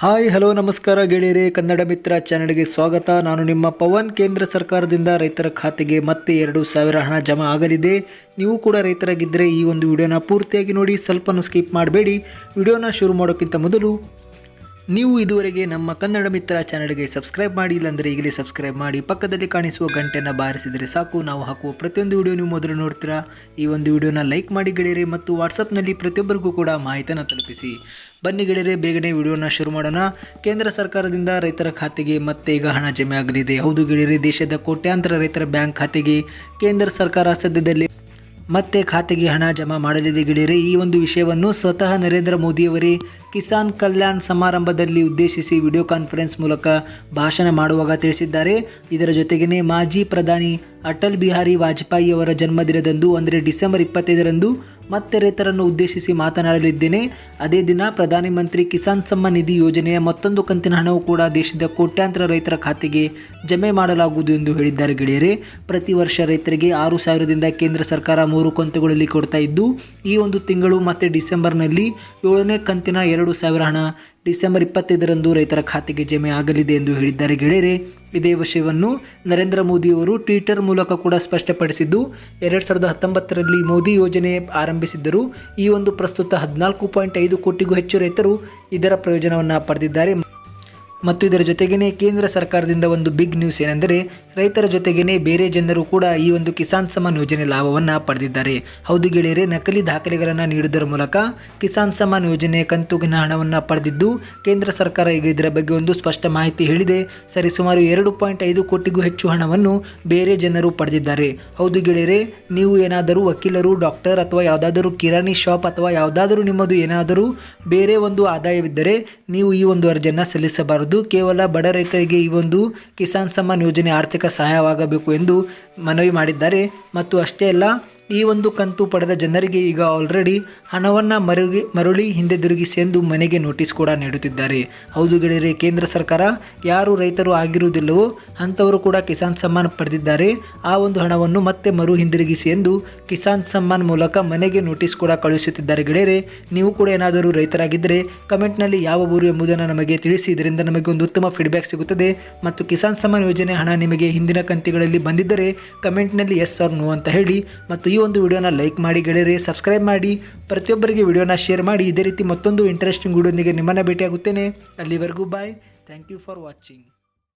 Hi, hello, ನಮಸ್ಕಾರ ಗೆಳೆಯರೆ. ಕನ್ನಡ ಮಿತ್ರ ಚಾನೆಲ್ಗೆ ಸ್ವಾಗತ. ನಾನು ನಿಮ್ಮ ಪವನ್. ಕೇಂದ್ರ ಸರ್ಕಾರದಿಂದ ರೈತರ ಖಾತೆಗೆ ಮತ್ತೆ ಎರಡು ಸಾವಿರ ಹಣ ಜಮಾ ಆಗಲಿದೆ. ನೀವು ಕೂಡ ರೈತರಾಗಿದ್ದರೆ ಈ ಒಂದು ವಿಡಿಯೋನ ಪೂರ್ತಿಯಾಗಿ ನೋಡಿ. ಸ್ವಲ್ಪನೂ ಸ್ಕಿಪ್ ಮಾಡಬೇಡಿ. ವಿಡಿಯೋನ ಶುರು ಮಾಡೋಕ್ಕಿಂತ ಮೊದಲು ನೀವು ಇದುವರೆಗೆ ನಮ್ಮ ಕನ್ನಡ ಮಿತ್ರ ಚಾನಲ್ಗೆ ಸಬ್ಸ್ಕ್ರೈಬ್ ಮಾಡಿ ಇಲ್ಲಾಂದರೆ ಈಗಲೇ ಸಬ್ಸ್ಕ್ರೈಬ್ ಮಾಡಿ ಪಕ್ಕದಲ್ಲಿ ಕಾಣಿಸುವ ಗಂಟೆನ ಬಾರಿಸಿದರೆ ಸಾಕು. ನಾವು ಹಾಕುವ ಪ್ರತಿಯೊಂದು ವಿಡಿಯೋ ನೀವು ಮೊದಲು ನೋಡ್ತೀರಾ? ಈ ಒಂದು ವಿಡಿಯೋನ ಲೈಕ್ ಮಾಡಿ ಗೆಳೆಯರೆ ಮತ್ತು ವಾಟ್ಸಪ್ನಲ್ಲಿ ಪ್ರತಿಯೊಬ್ಬರಿಗೂ ಕೂಡ ಮಾಹಿತಿಯನ್ನು ತಲುಪಿಸಿ. ಬನ್ನಿ ಗೆಳೆಯರೆ, ಬೇಗನೆ ವಿಡಿಯೋನ ಶುರು ಮಾಡೋಣ. ಕೇಂದ್ರ ಸರ್ಕಾರದಿಂದ ರೈತರ ಖಾತೆಗೆ ಮತ್ತೆ ಈಗ ಹಣ ಜಮೆ ಆಗಲಿದೆ. ಹೌದು ಗೆಳೆಯರೆ, ದೇಶದ ಕೋಟ್ಯಾಂತರ ರೈತರ ಬ್ಯಾಂಕ್ ಖಾತೆಗೆ ಕೇಂದ್ರ ಸರ್ಕಾರ ಸದ್ಯದಲ್ಲಿ ಮತ್ತೆ ಖಾತೆಗೆ ಹಣ ಜಮಾ ಮಾಡಲಿದೆ ಗೆಳೆಯರೆ, ಈ ಒಂದು ವಿಷಯವನ್ನು ಸ್ವತಃ ನರೇಂದ್ರ ಮೋದಿಯವರೇ ಕಿಸಾನ್ ಕಲ್ಯಾಣ್ ಸಮಾರಂಭದಲ್ಲಿ ಉದ್ದೇಶಿಸಿ ವಿಡಿಯೋ ಕಾನ್ಫರೆನ್ಸ್ ಮೂಲಕ ಭಾಷಣ ಮಾಡುವಾಗ ತಿಳಿಸಿದ್ದಾರೆ. ಇದರ ಜೊತೆಗೇ ಮಾಜಿ ಪ್ರಧಾನಿ ಅಟಲ್ ಬಿಹಾರಿ ವಾಜಪೇಯಿ ಅವರ ಜನ್ಮದಿನದಂದು ಅಂದರೆ ಡಿಸೆಂಬರ್ ಇಪ್ಪತ್ತೈದರಂದು ಮತ್ತೆ ರೈತರನ್ನು ಉದ್ದೇಶಿಸಿ ಮಾತನಾಡಲಿದ್ದೇನೆ. ಅದೇ ದಿನ ಪ್ರಧಾನಮಂತ್ರಿ ಕಿಸಾನ್ ಸಮ್ಮಾನ್ ನಿಧಿ ಯೋಜನೆಯ ಮತ್ತೊಂದು ಕಂತಿನ ಹಣವು ಕೂಡ ದೇಶದ ಕೋಟ್ಯಾಂತರ ರೈತರ ಖಾತೆಗೆ ಜಮೆ ಮಾಡಲಾಗುವುದು ಎಂದು ಹೇಳಿದ್ದಾರೆ ಗೆಳೆಯರೆ. ಪ್ರತಿ ವರ್ಷ ರೈತರಿಗೆ ಆರು ಸಾವಿರದಿಂದ ಕೇಂದ್ರ ಸರ್ಕಾರ ಮೂರು ಕಂತುಗಳಲ್ಲಿ ಕೊಡ್ತಾ ಇದ್ದು, ಈ ಒಂದು ತಿಂಗಳು ಮತ್ತು ಡಿಸೆಂಬರ್ನಲ್ಲಿ ಏಳನೇ ಕಂತಿನ ಎರಡು ಸಾವಿರ ಹಣ ಡಿಸೆಂಬರ್ ಇಪ್ಪತ್ತೈದರಂದು ರೈತರ ಖಾತೆಗೆ ಜಮೆ ಆಗಲಿದೆ ಎಂದು ಹೇಳಿದ್ದಾರೆ ಗೆಳೆಯರೆ. ಇದೇ ವಿಷಯವನ್ನು ನರೇಂದ್ರ ಮೋದಿಯವರು ಟ್ವಿಟರ್ ಮೂಲಕ ಕೂಡ ಸ್ಪಷ್ಟಪಡಿಸಿದ್ದು, ಎರಡು ಸಾವಿರದ ಹತ್ತೊಂಬತ್ತರಲ್ಲಿ ಮೋದಿ ಯೋಜನೆ ಆರಂಭಿಸಿದ್ದರು. ಈ ಒಂದು ಪ್ರಸ್ತುತ ಹದಿನಾಲ್ಕು ಪಾಯಿಂಟ್ ಐದು ಕೋಟಿಗೂ ಹೆಚ್ಚು ರೈತರು ಇದರ ಪ್ರಯೋಜನವನ್ನು ಪಡೆದಿದ್ದಾರೆ. ಮತ್ತು ಇದರ ಜೊತೆಗೇ ಕೇಂದ್ರ ಸರ್ಕಾರದಿಂದ ಒಂದು ಬಿಗ್ ನ್ಯೂಸ್ ಏನೆಂದರೆ ರೈತರ ಜೊತೆಗೇನೆ ಬೇರೆ ಜನರು ಕೂಡ ಈ ಒಂದು ಕಿಸಾನ್ ಸಮ್ಮಾನ್ ಯೋಜನೆ ಲಾಭವನ್ನು ಪಡೆದಿದ್ದಾರೆ. ಹೌದು ಗೆಳೆಯರೆ, ನಕಲಿ ದಾಖಲೆಗಳನ್ನು ನೀಡುವುದರ ಮೂಲಕ ಕಿಸಾನ್ ಸಮ್ಮಾನ್ ಯೋಜನೆ ಕಂತುಗಿನ ಹಣವನ್ನು ಪಡೆದಿದ್ದು, ಕೇಂದ್ರ ಸರ್ಕಾರ ಈಗ ಇದರ ಬಗ್ಗೆ ಒಂದು ಸ್ಪಷ್ಟ ಮಾಹಿತಿ ಹೇಳಿದೆ. ಸರಿ ಸುಮಾರು ಎರಡು ಪಾಯಿಂಟ್ ಐದು ಕೋಟಿಗೂ ಹೆಚ್ಚು ಹಣವನ್ನು ಬೇರೆ ಜನರು ಪಡೆದಿದ್ದಾರೆ. ಹೌದು ಗೆಳೆಯರೆ, ನೀವು ಏನಾದರೂ ವಕೀಲರು, ಡಾಕ್ಟರ್ ಅಥವಾ ಯಾವುದಾದರೂ ಕಿರಾಣಿ ಶಾಪ್ ಅಥವಾ ಯಾವುದಾದರೂ ನಿಮ್ಮದು ಏನಾದರೂ ಬೇರೆ ಒಂದು ಆದಾಯವಿದ್ದರೆ ನೀವು ಈ ಒಂದು ಅರ್ಜಿಯನ್ನು ಸಲ್ಲಿಸಬಾರದು. ಕೇವಲ ಬಡ ರೈತರಿಗೆ ಈ ಒಂದು ಕಿಸಾನ್ ಸಮ್ಮಾನ್ ಯೋಜನೆ ಆರ್ಥಿಕ ಸಹಾಯವಾಗಬೇಕು ಎಂದು ಮನವಿ ಮಾಡಿದ್ದಾರೆ. ಮತ್ತು ಅಷ್ಟೇ ಅಲ್ಲ ಈ ಒಂದು ಕಂತು ಪಡೆದ ಜನರಿಗೆ ಈಗ ಆಲ್ರೆಡಿ ಹಣವನ್ನು ಮರುಗಿ, ಮರಳಿ ಎಂದು ಮನೆಗೆ ನೋಟಿಸ್ ಕೂಡ ನೀಡುತ್ತಿದ್ದಾರೆ. ಹೌದು ಗೆಳೆಯರೆ, ಕೇಂದ್ರ ಸರ್ಕಾರ ಯಾರು ರೈತರು ಆಗಿರುವುದಿಲ್ಲವೋ ಅಂಥವರು ಕೂಡ ಕಿಸಾನ್ ಸಮ್ಮಾನ್ ಪಡೆದಿದ್ದಾರೆ. ಆ ಒಂದು ಹಣವನ್ನು ಮತ್ತೆ ಮರು ಹಿಂದಿರುಗಿಸಿ ಎಂದು ಕಿಸಾನ್ ಸಮ್ಮಾನ್ ಮೂಲಕ ಮನೆಗೆ ನೋಟಿಸ್ ಕೂಡ ಕಳುಹಿಸುತ್ತಿದ್ದಾರೆ ಗೆಳೆಯರೆ. ನೀವು ಕೂಡ ಏನಾದರೂ ರೈತರಾಗಿದ್ದರೆ ಕಮೆಂಟ್ನಲ್ಲಿ ಯಾವ ಊರು ಎಂಬುದನ್ನು ನಮಗೆ ತಿಳಿಸಿ. ಇದರಿಂದ ನಮಗೆ ಒಂದು ಉತ್ತಮ ಫೀಡ್ಬ್ಯಾಕ್ ಸಿಗುತ್ತದೆ. ಮತ್ತು ಕಿಸಾನ್ ಸಮ್ಮಾನ್ ಯೋಜನೆ ಹಣ ನಿಮಗೆ ಹಿಂದಿನ ಕಂತಿಗಳಲ್ಲಿ ಬಂದಿದ್ದರೆ ಕಮೆಂಟ್ನಲ್ಲಿ ಎಸ್ ಆರ್ ನೋ ಅಂತ ಹೇಳಿ. ಮತ್ತು ಈ ಒಂದು ವಿಡಿಯೋನ ಲೈಕ್ ಮಾಡಿ ಗೆಳೆಯರಿ ಸಬ್ಸ್ಕ್ರೈಬ್ ಮಾಡಿ. ಪ್ರತಿಯೊಬ್ಬರಿಗೆ ವಿಡಿಯೋನ ಶೇರ್ ಮಾಡಿ. ಇದೇ ರೀತಿ ಮತ್ತೊಂದು ಇಂಟ್ರೆಸ್ಟಿಂಗ್ ವಿಡಿಯೋನಿಗೆ ನಿಮ್ಮನ್ನು ಭೇಟಿಯಾಗುತ್ತೇನೆ. ಅಲ್ಲಿವರೆಗೂ bye thank you for watching